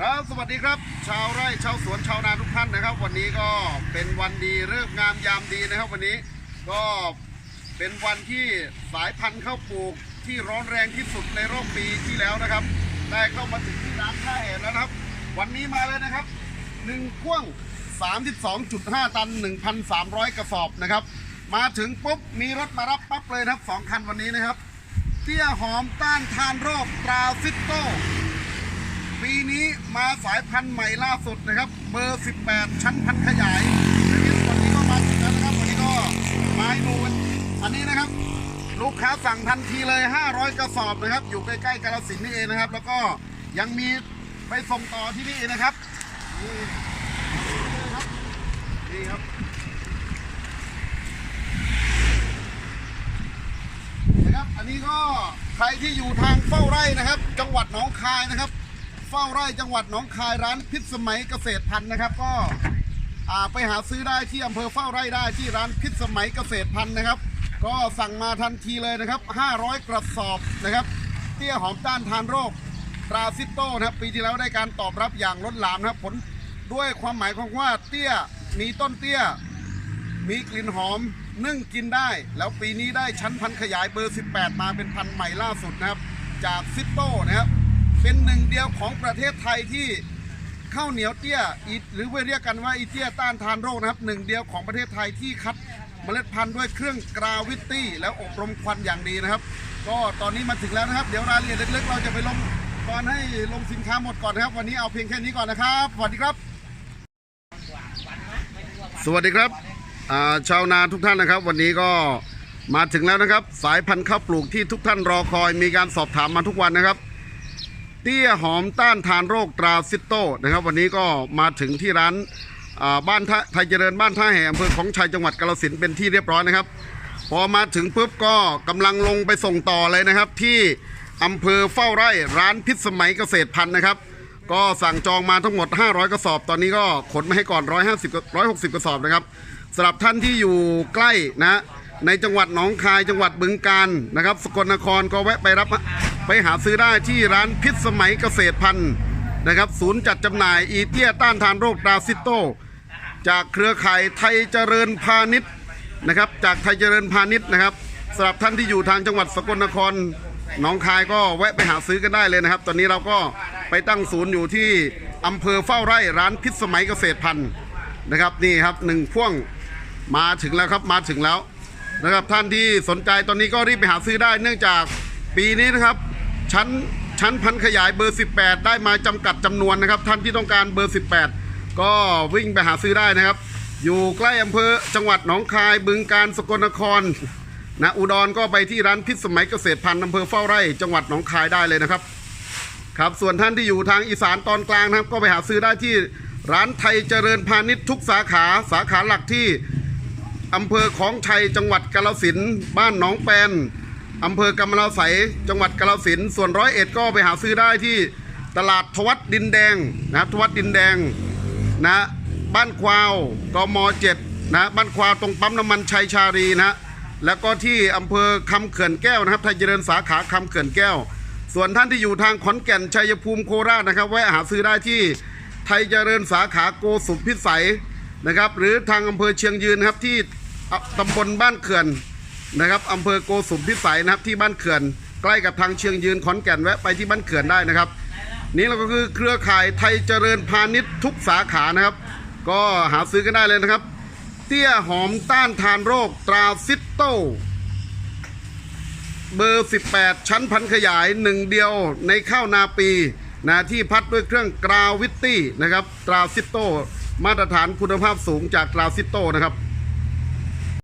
ครับสวัสดีครับ ชาวไร่ชาวสวนชาวนาทุกท่านนะครับ วันนี้ก็เป็นวันดีเริ่มงามยามดีนะครับ วันนี้ก็เป็นวันที่สายพันธุ์ข้าวปลูกที่ร้อนแรงที่สุดในรอบปีที่แล้วนะครับ ได้เข้ามาถึงที่ร้านท่าแห่แล้วนะครับ วันนี้มาเลยนะครับหนึ่งพ่วง 32.5 ตัน 1,300 กระสอบนะครับ มาถึงปุ๊บมีรถมารับปั๊บเลยนะครับสองคันวันนี้นะครับ เตี้ยหอมต้านทานโรคตราซิโต ปีนี้มาสายพันธุ์ใหม่ล่าสุดนะครับ เบอร์ 18 ชั้นพันธุ์ขยายอันนี้วันนี้ก็มาถึงแล้วนะครับวันนี้ก็มาให้ดูอันนี้นะครับ ลูกค้าสั่งทันทีเลย 500 กระสอบนะครับ อยู่ใกล้ๆกาฬสินนี่เองนะครับ แล้วก็ยังมีไปส่งต่อที่นี่นะครับนี่นี่ครับนี่ครับนะครับ อันนี้ก็ใครที่อยู่ทางเฝ้าไร่นะครับ จังหวัดหนองคายนะครับ เฝ้าไร่จังหวัดหนองคายร้านพิษสมัยเกษตรพันธุ์นะครับ ก็ไปหาซื้อได้ที่อำเภอเฝ้าไร่ได้ที่ร้านพิษสมัยเกษตรพันธุ์นะครับ ก็สั่งมาทันทีเลยนะครับ 500 กระสอบนะครับ เตี้ยหอมต้านทานโรคตราซิโต้นะครับ ปีที่แล้วได้การตอบรับอย่างล้นหลามนะครับ ผลด้วยความหมายของว่าเตี้ยมีต้นเตี้ย มีกลิ่นหอมนึ่งกินได้ แล้วปีนี้ได้ชั้นพันขยายเบอร์ 18 มาเป็นพันใหม่ล่าสุดนะครับ จากซิโต้นะครับ เป็นหนึ่งเดียวของประเทศไทยที่ข้าวเหนียวเตี้ยอีหรือเรียกกันว่าอีเตี้ยต้านทานโรคนะครับหนึ่งเดียวของประเทศไทยที่คัดเมล็ดพันธุ์ด้วยเครื่องกราวิตตี้แล้วอบรมควันอย่างดีนะครับ ก็ตอนนี้มาถึงแล้วนะครับ เดี๋ยวรายละเอียดลึกๆเราจะไปลงตอนให้ลงสินค้าหมดก่อนนะครับ วันนี้เอาเพียงแค่นี้ก่อนนะครับสวัสดีครับ สวัสดีครับชาวนาทุกท่านนะครับ วันนี้ก็มาถึงแล้วนะครับ สายพันธุ์ข้าวปลูกที่ทุกท่านรอคอยมีการสอบถามมาทุกวันนะครับ เตี้ยหอมต้านทานโรคตราซิโต้นะครับ วันนี้ก็มาถึงที่ร้านบ้านท่าไทยเจริญบ้านท่าแห่อำเภอของชัยจังหวัดกาฬสินเป็นที่เรียบร้อยนะครับ พอมาถึงปุ๊บก็กำลังลงไปส่งต่อเลยนะครับ ที่อำเภอเฝ้าไร่ร้านพิษสมัยเกษตรพันธุ์นะครับ ก็สั่งจองมาทั้งหมด 500 กระสอบ ตอนนี้ก็ขนมาให้ก่อน 150กับ160 กระสอบนะครับสำหรับท่านที่อยู่ใกล้นะในจังหวัดหนองคายจังหวัดบึงกาฬนะครับ สกลนครก็แวะไปรับ ไปหาซื้อได้ที่ร้านพิษสมัยเกษตรพันธุ์นะครับ ศูนย์จัดจำหน่ายอีเตี้ยต้านทานโรคดาซิโต จากเครือข่ายไทยเจริญพาณิชย์นะครับ จากไทยเจริญพาณิชย์นะครับสำหรับท่านที่อยู่ทางจังหวัดสกลนครหนองคายก็แวะไปหาซื้อกันได้เลยนะครับ ตอนนี้เราก็ไปตั้งศูนย์อยู่ที่อำเภอเฝ้าไร่ร้านพิษสมัยเกษตรพันธุ์นะครับนี่ครับหนึ่งพ่วงมาถึงแล้วครับมาถึงแล้วนะครับท่านที่สนใจตอนนี้ก็รีบไปหาซื้อได้เนื่องจากปีนี้นะครับ ชั้นชั้นพันขยายเบอร์ 18 ได้มาจำกัดจำนวนนะครับ ท่านที่ต้องการเบอร์ 18 ก็วิ่งไปหาซื้อได้นะครับ อยู่ใกล้อำเภอจังหวัดหนองคาย บึงการสกลนครนะอุดรก็ไปที่ร้านพิษสมัยเกษตรพันธุ์อำเภอเฝ้าไร่ จังหวัดหนองคายได้เลยนะครับ ครับส่วนท่านที่อยู่ทางอีสานตอนกลางนะครับ ก็ไปหาซื้อได้ที่ร้านไทยเจริญพาณิชย์ทุกสาขาสาขาหลักที่อำเภอของชัยจังหวัดกาฬสินธุ์บ้านหนองแปน อำเภอกำมะลาไสยจังหวัดกาฬสินธุ์ส่วนร้อยเอ็ดก็ไปหาซื้อได้ที่ตลาดทวัดดินแดงนะครับทวัดดินแดงนะบ้านควาวกมเจ็ดนะบ้านควาวตรงปั๊มน้ำมันชัยชารีนะแล้วก็ที่อำเภอคำเขื่อนแก้วนะครับไทยเจริญสาขาคำเขื่อนแก้ว ส่วนท่านที่อยู่ทางขอนแก่นชัยภูมิโคราชนะครับแวะหาซื้อได้ที่ไทยเจริญสาขาโกสุมพิสัยนะครับ หรือทางอำเภอเชียงยืนครับที่ตำบลบ้านเขื่อน นะครับอำเภอโกสุมพิสัยนะครับที่บ้านเขื่อน ใกล้กับทางเชียงยืนขอนแก่นแวะไปที่บ้านเขื่อนได้นะครับ นี่เราก็คือเครือข่ายไทยเจริญพาณิชย์ทุกสาขานะครับ ก็หาซื้อกันได้เลยนะครับ เตี้ยหอมต้านทานโรคตราซิตโต เบอร์ 18 ชั้นพันขยายหนึ่งเดียวในข้าวนาปีนะที่พัดด้วยเครื่องกราวิตตี้นะครับตราซิตโต มาตรฐานคุณภาพสูงจากตราซิตโตนะครับ